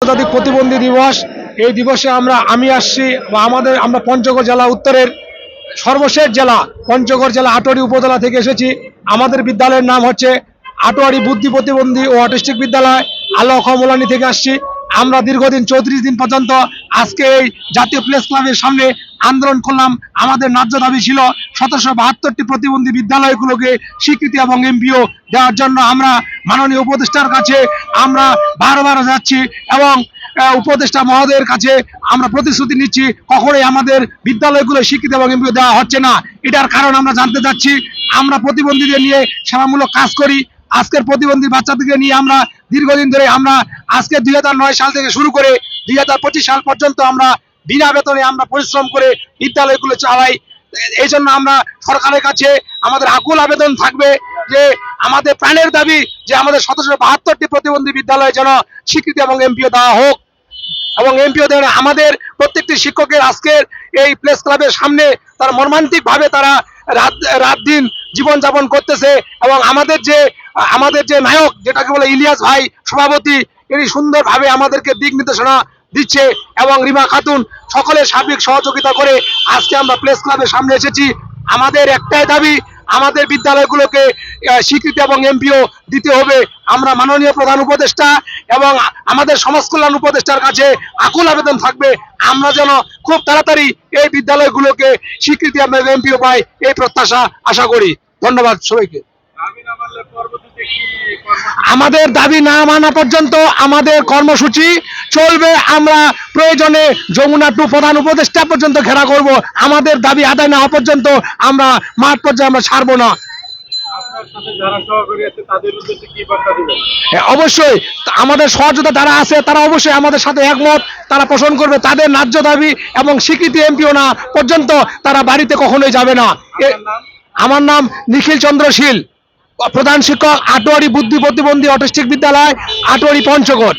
আন্তর্জাতিক প্রতিবন্ধী দিবস। এই দিবসে আমরা, আমি আসছি বা আমাদের, আমরা পঞ্চগড় জেলা উত্তরের সর্বশেষ জেলা, পঞ্চগড় জেলা আটোয়ারি উপজেলা থেকে এসেছি। আমাদের বিদ্যালয়ের নাম হচ্ছে আটোয়ারি বুদ্ধি প্রতিবন্ধী ও অটিস্টিক বিদ্যালয়। আলো কমলানি থেকে আসছি। আমরা দীর্ঘদিন চৌত্রিশ দিন পর্যন্ত আজকে এই জাতীয় প্রেস ক্লাবের সামনে আন্দোলন করলাম। আমাদের ন্যায্য দাবি ছিল সতেরোশো বাহাত্তরটি প্রতিবন্ধী বিদ্যালয়গুলোকে স্বীকৃতি এবং এমপিও দেওয়ার জন্য আমরা মাননীয় উপদেষ্টার কাছে আমরা বারবার যাচ্ছি এবং উপদেষ্টা মহোদয়ের কাছে আমরা প্রতিশ্রুতি নিচ্ছি, কখনোই আমাদের বিদ্যালয়গুলো স্বীকৃতি এবং এমপিও দেওয়া হচ্ছে না। এটার কারণ আমরা জানতে চাচ্ছি। আমরা প্রতিবন্ধীদের নিয়ে সেবামূলক কাজ করি। আজকের প্রতিবন্ধী বাচ্চাদেরকে নিয়ে আমরা দীর্ঘদিন ধরে আমরা আজকে দুই সাল থেকে শুরু করে দুই সাল পর্যন্ত আমরা বিনা বেতনে আমরা পরিশ্রম করে বিদ্যালয়গুলো চালাই। এই জন্য আমরা সরকারের কাছে আমাদের আকুল আবেদন থাকবে যে আমাদের প্রাণের দাবি যে আমাদের সতেরোশো বাহাত্তরটি প্রতিবন্ধী বিদ্যালয় যেন স্বীকৃতি এবং এমপিও দেওয়া হোক এবং এমপিও দেওয়া আমাদের প্রত্যেকটি শিক্ষকের আজকের এই প্লেস ক্লাবের সামনে তারা মর্মান্তিক ভাবে তারা রাত রাত দিন জীবন যাপন করতেছে এবং আমাদের যে আমাদের যে নায়ক, যেটাকে বলে ইলিয়াস ভাই, সভাপতি এটি সুন্দরভাবে আমাদেরকে দিক নির্দেশনা দিচ্ছে এবং রিমা খাতুন সকলের সার্বিক সহযোগিতা করে আজকে আমরা প্লেস ক্লাবের সামনে এসেছি। আমাদের একটাই দাবি, আমাদের বিদ্যালয়গুলোকে স্বীকৃতি এবং এমপিও দিতে হবে। আমরা মাননীয় প্রধান উপদেষ্টা এবং আমাদের সমাজ কল্যাণ উপদেষ্টার কাছে আকুল আবেদন থাকবে। আমরা যেন খুব তাড়াতাড়ি এই বিদ্যালয়গুলোকে স্বীকৃতি এবং এমপিও পাই, এই প্রত্যাশা আশা করি। ধন্যবাদ সবাইকে। আমাদের দাবি না মানা পর্যন্ত আমাদের কর্মসূচি চলবে আমরা প্রয়োজনে যমুনা টু প্রধান উপদেষ্টা পর্যন্ত ঘেরা করব। আমাদের দাবি আদায় না পর্যন্ত আমরা মাঠ পর্যায়ে আমরা ছাড়বো না। হ্যাঁ, অবশ্যই আমাদের সহযোগিতা যারা আছে তারা অবশ্যই আমাদের সাথে একমত তারা পোষণ করবে। তাদের ন্যায্য দাবি এবং স্বীকৃতি এমপিও না পর্যন্ত তারা বাড়িতে কখনোই যাবে না। আমার নাম নিখিল চন্দ্র শীল প্রধান শিক্ষক আটোয়ারি বুদ্ধি প্রতিবন্ধী অটিস্টিক বিদ্যালয় আটোয়ারি পঞ্চগড়।